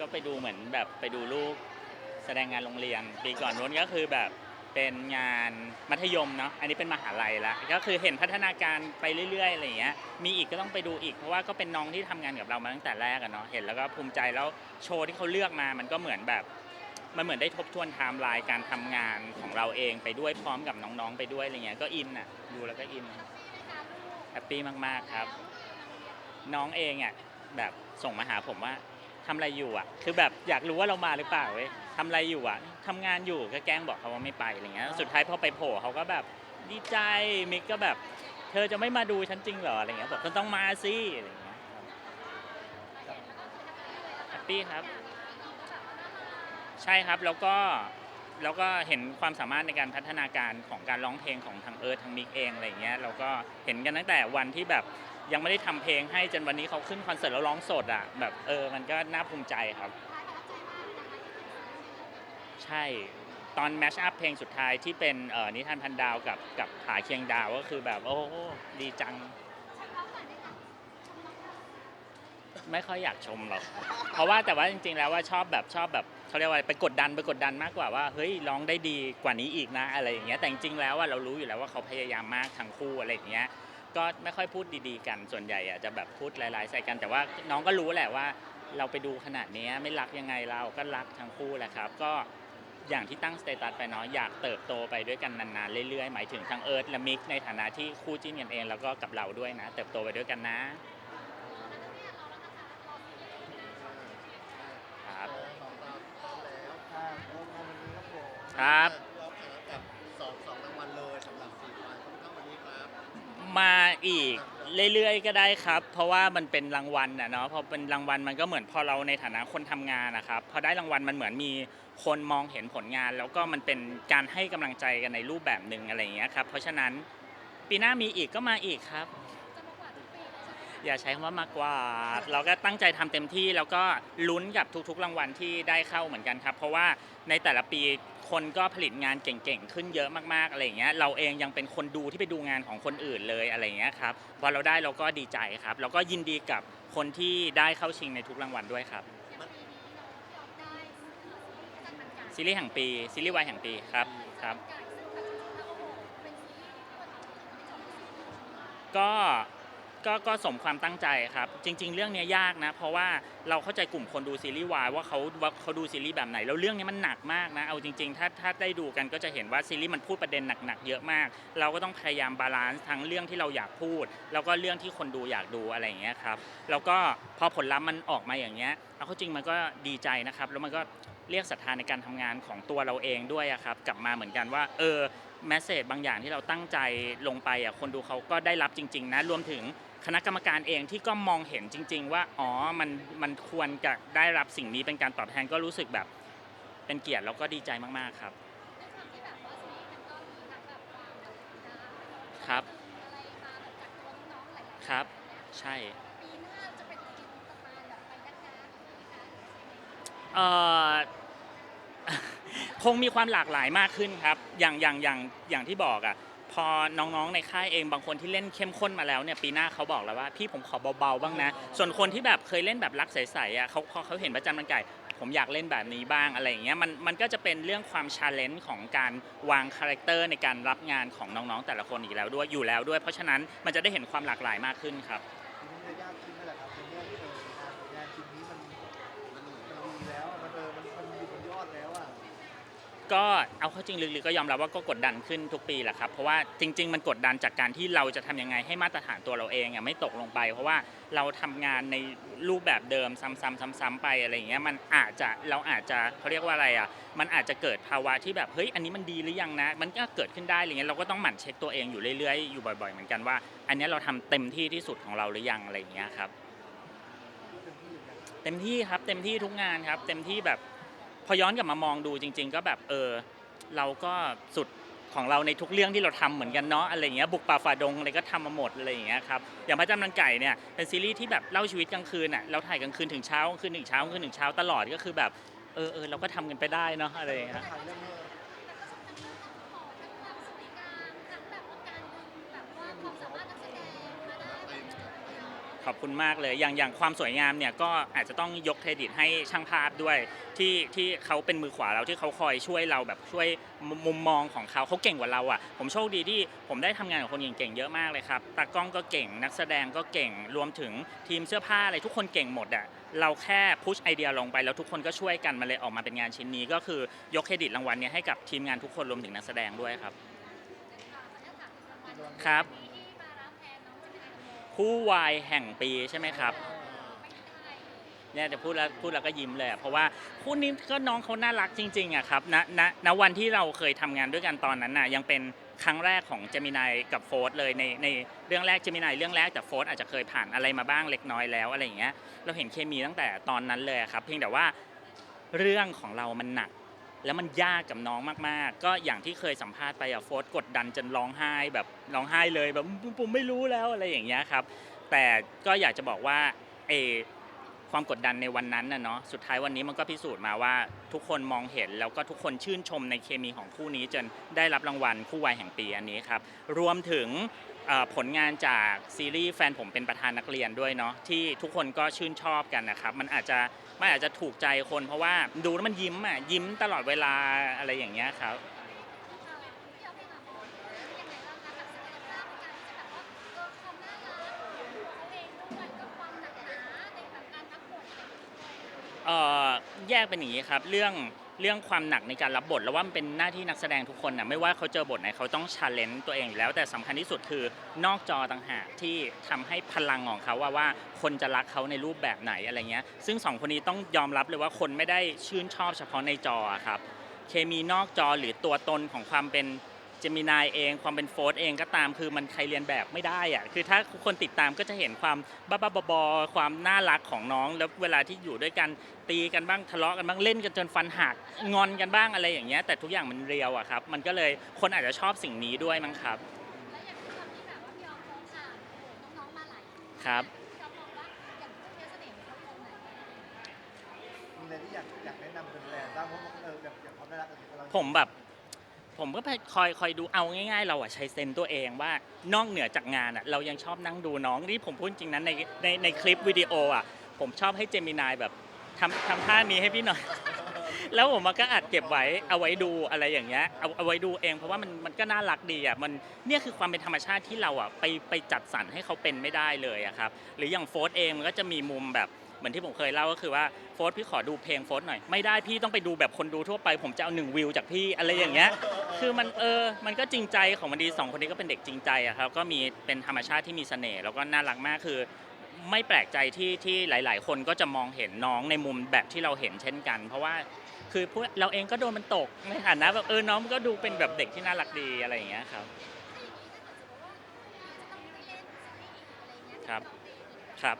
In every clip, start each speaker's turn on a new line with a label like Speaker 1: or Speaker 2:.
Speaker 1: ก็ไปดูเหมือนแบบไปดูลูกแสดงงานโรงเรียนปีก่อนนู้นก็คือแบบเป็นงานมัธยมเนาะอันนี้เป็นมหาลัยละก็คือเห็นพัฒนาการไปเรื่อยๆอะไรอย่างเงี้ยมีอีกก็ต้องไปดูอีกเพราะว่าก็เป็นน้องที่ทำงานกับเรามาตั้งแต่แรกอะเนาะเห็นแล้วก็ภูมิใจแล้วโชว์ที่เขาเลือกมามันก็เหมือนแบบมันเหมือนได้ทบทวนไทม์ไลน์การทำงานของเราเองไปด้วยพร้อมกับน้องๆไปด้วยอะไรเงี้ยก็อินอะดูแล้วก็อินแฮปปี้มากๆครับ น้องเองอะแบบส่งมาหาผมว่า ทำอะไรอยู่อะ คือแบบอยากรู้ว่าเรามาหรือเปล่าเว้ยทำอะไรอยู่อะทำงานอยู่ก็แกล้งบอกเขาว่าไม่ไปอะไรเงี้ย สุดท้ายพอไปโผล่เขาก็แบบดีใจมิกก็แบบ เธอจะไม่มาดูฉันจริงเหรออะไรเงี้ยบอกเธอต้องมาสิอะไรเงี้ยแฮปปี้ครับ ใช่ครับแล้วก็แล้วก็เห็นความสามารถในการพัฒนาการของการร้องเพลงของทางเอิร์ธทางมิกเองอะไรเงี้ยเราก็เห็นกันตั้งแต่วันที่แบบ ยังไม่ได้ทำเพลงให้จนวันนี้เขาขึ้นคอนเสิร์ตแล้วร้องสดอะแบบเออมันก็น่าภูมิใจครับ ใช่ตอนแมชอัพเพลงสุดท้ายที่เป็นเอ่อนิทานพันดาวกับกับผาเคียงดาวก็คือแบบโอ้ดีจัง ไม่ค่อยอยากชมหรอกเพราะว่าแต่ว่าจริง ๆ แล้วว่าชอบแบบชอบแบบเขาเรียกว่าไปกดดันไปกดดันมากกว่าว่าเฮ้ยร้องได้ดีกว่านี้อีกนะอะไรอย่างเงี้ยแต่จริงๆแล้วว่าเรารู้อยู่แล้วว่าเขาพยายามมากทั้งคู่อะไรอย่างเงี้ย ก็ไม่ค่อยพูดดีๆ กัน ส่วนใหญ่อะจะแบบพูดหลายๆใส่กัน แต่ว่าน้องก็รู้แหละว่า เราไปดูขนาดเนี้ยไม่รักยังไงเราก็รักทั้งคู่แหละครับ ก็อย่างที่ตั้งสเตตัสไปเนาะอยากเติบโตไปด้วยกันนานๆเรื่อยๆ หมายถึงทั้งเอิร์ธและมิกในฐานะที่คู่จิ้นกันเองแล้วก็กับเราด้วยนะ เติบโตไปด้วยกันนะ ครับ ครับ มาอีกเรื่อยๆก็ได้ครับ เพราะว่ามันเป็นรางวัลนะเนาะพอเป็นรางวัลมันก็เหมือนพอเราในฐานะคนทำงานนะครับพอได้รางวัลมันเหมือนมีคนมองเห็นผลงาน แล้วก็มันเป็นการให้กำลังใจกันในรูปแบบหนึ่งอะไรอย่างเงี้ยครับเพราะฉะนั้นปีหน้ามีอีกก็มาอีกครับ อย่าใช้คำว่ามากกว่า เราก็ตั้งใจทำเต็มที่แล้วก็ลุ้นกับทุกๆรางวัลที่ได้เข้าเหมือนกันครับ เพราะว่าในแต่ละปีคนก็ผลิตงานเก่งๆ ขึ้นเยอะมากๆอะไรอย่างเงี้ยเราเองยังเป็นคนดูที่ไปดูงานของคนอื่นเลยอะไรอย่างเงี้ยครับพอเราได้เราก็ดีใจครับแล้วก็ยินดีกับคนที่ได้เข้าชิงในทุกรางวัลด้วยครับซีรีส์แห่งปีซีรีส์วายแห่งปีครับครับ ก็ ก็ก็สมความตั้งใจครับ จริง ๆ เรื่องนี้ยากนะ เพราะว่าเราเข้าใจกลุ่มคนดูซีรีส์วายว่าเขาว่าเขาดูซีรีส์แบบไหน แล้วเรื่องนี้มันหนักมากนะ เอาจริง ๆ ถ้าถ้าได้ดูกันก็จะเห็นว่าซีรีส์มันพูดประเด็นหนักๆเยอะมาก เราก็ต้องพยายามบาลานซ์ทั้งเรื่องที่เราอยากพูด แล้วก็เรื่องที่คนดูอยากดูอะไรอย่างเงี้ยครับ แล้วก็พอผลลัพธ์มันออกมาอย่างเงี้ยเอาเข้าจริงมันก็ดีใจนะครับ แล้วมันก็เรียกศรัทธาในการทำงานของตัวเราเองด้วยครับกลับมาเหมือนกันว่า เออแมสเซจบางอย่างที่เราตั้งใจลงไปอะคนดูเขาก็ได้รับจริง ๆ นะรวมถึง คณะกรรมการเองที่ก็มองเห็นจริง ๆ ว่าอ๋อมันมันควรจะได้รับสิ่งนี้เป็นการตอบแทนก็รู้สึกแบบเป็นเกียรติแล้วก็ดีใจมากๆครับครับครับ ใช่เอ่อ คงมีความหลากหลายมากขึ้นครับ อย่างอย่างอย่างอย่างที่บอกอะ พอน้องๆในค่ายเองบางคนที่เล่นเข้มข้นมาแล้วเนี่ยปีหน้าเขาบอกแล้วว่าพี่ผมขอเบาๆบ้างนะ ส่วนคนที่แบบเคยเล่นแบบรักใสๆอะเขาพอเขาเห็นประจันมันไก่ ผมอยากเล่นแบบนี้บ้างอะไรอย่างเงี้ยมันมันก็จะเป็นเรื่องความชาเลนจ์ของการวางคาแรคเตอร์ในการรับงานของน้องๆแต่ละคนอีกแล้วด้วยอยู่แล้วด้วย เพราะฉะนั้นมันจะได้เห็นความหลากหลายมากขึ้นครับ
Speaker 2: ทีนี้จะยากขึ้นไหมล่ะครับในเมื่อเอองานงานชิ้นนี้มันมันมันดีแล้วมันเออมันมันอยู่บนยอดแล้วอะ
Speaker 1: ก็เอาเข้าจริงลึกๆก็ยอมรับว่าก็กดดันขึ้นทุกปีแหละครับเพราะว่าจริง ๆ มันกดดันจากการที่เราจะทำยังไงให้มาตรฐานตัวเราเองอะไม่ตกลงไป เพราะว่าเราทำงานในรูปแบบเดิมซ้ำๆซ้ำๆไปอะไรอย่างเงี้ยมันอาจจะเราอาจจะเขาเรียกว่าอะไรอะมันอาจจะเกิดภาวะที่แบบเฮ้ยอันนี้มันดีหรือยังนะ มันก็เกิดขึ้นได้อะไรเงี้ยเราก็ต้องหมั่นเช็คตัวเองอยู่เรื่อยๆอยู่บ่อย ๆ เหมือนกันว่า อันนี้เราทำเต็มที่ที่สุดของเราหรือยังอะไรอย่างเงี้ยครับเต็มที่ครับเต็มที่ทุกงานครับ เต็มที่แบบ พอย้อนกลับมามองดูจริง ๆ ก็แบบเออเราก็สุดของเราในทุกเรื่องที่เราทำเหมือนกันเนาะอะไรเงี้ยบุกป่าฝ่าดงอะไรก็ทำมาหมดอะไรอย่างเงี้ยครับอย่างพระจำนันไก่เนี่ยเป็นซีรีส์ที่แบบเล่าชีวิตกลางคืนอะเราถ่ายกลางคืนถึงเช้ากลางคืนถึงเช้ากลางคืนถึงเช้าตลอดก็คือแบบเออเออเราก็ทำกันไปได้เนาะอะไรอย่างเงี้ย
Speaker 2: ทางเรื่องนี้
Speaker 1: ค ขอบคุณมากเลย อย่างอย่างความสวยงามเนี่ยก็อาจจะต้องยกเครดิตให้ช่างภาพด้วย ที่ที่เขาเป็นมือขวาเราที่เขาคอยช่วยเราแบบช่วยมุมมองของเขาเขาเก่งกว่าเราอะ ผมโชคดีที่ผมได้ทำงานกับคนเก่งๆเยอะมากเลยครับตากล้องก็เก่ง นักแสดงก็เก่งรวมถึงทีมเสื้อผ้าอะไรทุกคนเก่งหมดอะเราแค่พุชไอเดียลงไปแล้วทุกคนก็ช่วยกันมาเลยออกมาเป็นงานชิ้นนี้ ก็คือยกเครดิตรางวัลเนี้ให้กับทีมงานทุกคนรวมถึงนักแสดงด้วยครับครับ คู่วายแห่งปีใช่ไหมครับเนี่ยจะพูดแล้วพูดแล้วก็ยิ้มเลยเพราะว่าคู่นี้ก็น้องเขาน่ารักจริงๆอะครับณณณวันที่เราเคยทำงานด้วยกันตอนนั้นน่ะยังเป็นครั้งแรกของเจมินายกับโฟร์เลยในในเรื่องแรกเจมินายเรื่องแรกแต่โฟร์อาจจะเคยผ่านอะไรมาบ้างเล็กน้อยแล้วอะไรอย่างเงี้ยเราเห็นเคมีตั้งแต่ตอนนั้นเลยครับ เพียงแต่ว่าเรื่องของเรามันหนัก แล้วมันยากกับน้องมากๆ ก็อย่างที่เคยสัมภาษณ์ไปอะโฟร์กดดันจนร้องไห้แบบร้องไห้เลยแบบผมไม่รู้แล้วอะไรอย่างเงี้ยครับ แต่ก็อยากจะบอกว่าเอความกดดันในวันนั้นน่ะเนาะสุดท้ายวันนี้มันก็พิสูจน์มาว่าทุกคนมองเห็นแล้วก็ทุกคนชื่นชมในเคมีของคู่นี้จนได้รับรางวัลคู่วัยแห่งปีอันนี้ครับ รวมถึง ผลงานจากซีรีส์แฟนผมเป็นประธานนักเรียนด้วยเนาะที่ทุกคนก็ชื่นชอบกันนะครับ มันอาจจะมันอาจจะถูกใจคนเพราะว่าดูแล้วมันยิ้มอะยิ้มตลอดเวลาอะไรอย่างเงี้ยครับ เอ่อแยกเป็นอย่างนี้ครับ เรื่อง เรื่องความหนักในการรับบทแล้วว่ามันเป็นหน้าที่นักแสดงทุกคนนะไม่ว่าเขาเจอบทไหนเขาต้องชาเลนจ์ตัวเองอยู่แล้วแต่สำคัญที่สุดคือนอกจอต่างหากที่ทำให้พลังของเขาว่าว่าคนจะรักเขาในรูปแบบไหนอะไรเงี้ยซึ่งสองคนนี้ต้องยอมรับเลยว่าคนไม่ได้ชื่นชอบเฉพาะในจอครับเคมีนอกจอหรือตัวตนของความเป็น เจมินายเองความเป็นโฟร์เองก็ตามคือมันใครเรียนแบบไม่ได้อะคือถ้าคนติดตามก็จะเห็นความบ้าๆบอๆความน่ารักของน้อง แล้วเวลาที่อยู่ด้วยกันตีกันบ้างทะเลาะกันบ้างเล่นกันจนฟันหักงอนกันบ้างอะไรอย่างเงี้ยแต่ทุกอย่างมันเรียวอะครับ มันก็เลยคนอาจจะชอบสิ่งนี้ด้วยมั้งครับครับ
Speaker 2: มีอะไรที่อยากอยากแนะนำแฟนๆบ้างเพราะว่าเออแบบอย่างความน่ารักของเรา
Speaker 1: ผมแบบ ผมก็ไปคอยคอยดูเอาง่ายๆ เราอะใช้เซนตัวเองว่านอกเหนือจากงานอะเรายังชอบนั่งดูน้องนี่ผมพูดจริงนะในในในคลิปวิดีโออะผมชอบให้เจมินายแบบทำทำท่านี้ให้พี่หน่อย แล้วผมก็อัดเก็บไว้เอาไว้ดูอะไรอย่างเงี้ยเอาเอาไว้ดูเองเพราะว่ามันมันก็น่ารักดีอะมันเนี่ยคือความเป็นธรรมชาติที่เราอะไปไปจัดสรรให้เขาเป็นไม่ได้เลยอะครับหรืออย่างโฟร์เองมันก็จะมีมุมแบบ เหมือนที่ผมเคยเล่าก็คือว่าโฟร์พี่ขอดูเพลงโฟร์หน่อย ไม่ได้พี่ต้องไปดูแบบคนดูทั่วไป ผมจะเอาหนึ่งวิวจากพี่อะไรอย่างเงี้ย คือมันเออ มันก็จริงใจของมันดีสองคนนี้ก็เป็นเด็กจริงใจอะครับ ก็มีเป็นธรรมชาติที่มีเสน่ห์แล้วก็น่ารักมากคือ ไม่แปลกใจที่ที่หลาย ๆ คนก็จะมองเห็นน้องในมุมแบบที่เราเห็นเช่นกัน เพราะว่าคือพวกเราเองก็โดนมันตกในฐานะแบบเออน้องมันก็ดูเป็นแบบเด็กที่น่ารักดีอะไรอย่างเงี้ยครับ ครับครับ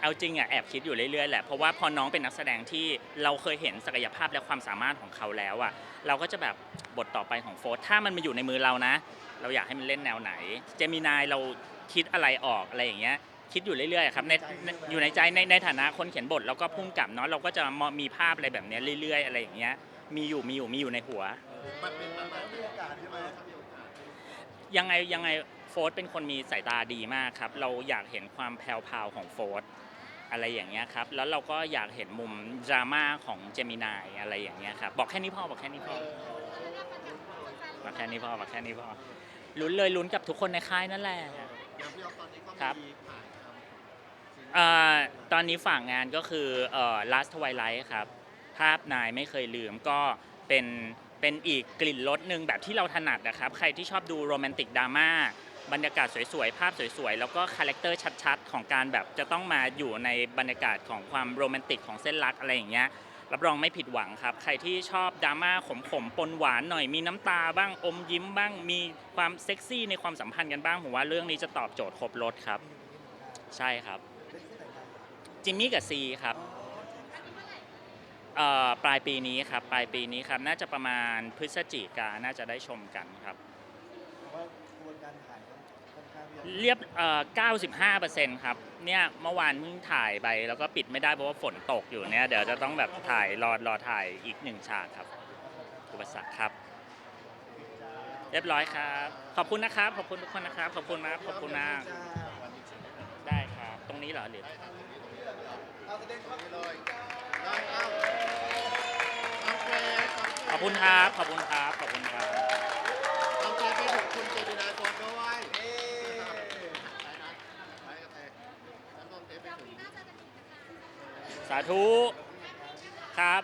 Speaker 1: เอาจริงอะแอบคิดอยู่เรื่อยๆแหละเพราะว่าพอน้องเป็นนักแสดงที่เราเคยเห็นศักยภาพและความสามารถของเขาแล้วอะเราก็จะแบบบทต่อไปของโฟร์ถ้ามันมาอยู่ในมือเรานะ เราอยากให้มันเล่นแนวไหน เจมินายเราคิดอะไรออกอะไรอย่างเงี้ยคิดอยู่เรื่อยๆครับในอยู่ในใจในในฐานะคนเขียนบทแล้วก็พุ่งกับเนาะเราก็จะมีภาพอะไรแบบเนี้ยเรื่อยๆ อะไรอย่างเงี้ยมีอยู่มีอยู่มีอยู่ในหัว
Speaker 2: มันเป็นมันมีโอกาสใช่ไหม
Speaker 1: ยังไงยังไงโฟร์เป็นคนมีสายตาดีมากครับ เราอยากเห็นความแพรวๆของโฟร์ อะไรอย่างเงี้ยครับ แล้วเราก็อยากเห็นมุมดราม่าของเจมินายอะไรอย่างเงี้ยครับ บอกแค่นี้พอบอกแค่นี้พอบอกแค่นี้พอบอกแค่นี้พอลุ้นเลยลุ้นกับทุกคนในค่ายนั่นแหละ
Speaker 2: อย่างพี่ออฟตอนนี้ก็
Speaker 1: ครับ
Speaker 2: มีถ่ายทำ
Speaker 1: เอ่อตอนนี้ฝากงานก็คือเอ่อ Last Twilight ครับ ภาพนายไม่เคยลืมก็เป็นเป็นอีกกลิ่นรสหนึ่งแบบที่เราถนัดนะครับ ใครที่ชอบดูโรแมนติกดราม่า บรรยากาศสวยๆ ภาพสวยๆ แล้วก็คาแรคเตอร์ชัดๆ ของการแบบจะต้องมาอยู่ในบรรยากาศของความโรแมนติกของเส้นรักอะไรอย่างเงี้ยรับรองไม่ผิดหวังครับ ใครที่ชอบดราม่าขมๆ ปนหวานหน่อย มีน้ำตาบ้าง อมยิ้มบ้าง มีความเซ็กซี่ในความสัมพันธ์กันบ้าง ผมว่าเรื่องนี้จะตอบโจทย์ครบรถครับ ใช่ครับ จิมมี่กับซีครับเอ่อปลายปีนี้ครับ ปลายปีนี้ครับ น่าจะประมาณพฤศจิกา น่าจะได้ชมกันครับ เรียบเอ่อ95%ครับ เนี่ยเมื่อวานเพิ่งถ่ายไปแล้วก็ปิดไม่ได้เพราะว่าฝนตกอยู่เนี่ย เดี๋ยวจะต้องแบบถ่ายรอรอถ่ายอีกหนึ่งฉากครับอุปสรรคครับ เรียบร้อยครับ ขอบคุณนะครับ ขอบคุณทุกคนนะครับ ขอบคุณมากขอบคุณมากได้ครับ ตรงนี้เหรอหรือ
Speaker 2: เอาแสดงความ
Speaker 3: เลยได้เอาเอาเฟส
Speaker 1: ขอบคุณครับ ขอบคุณครับ ขอบคุณครับ
Speaker 3: เอาเฟสไปถึงคุณเจมินายโฟนด้วย
Speaker 2: เอ๊ะ
Speaker 3: ไปนะไปกับเฟสแล้วก็เฟสไปถึง
Speaker 1: สาธุครับ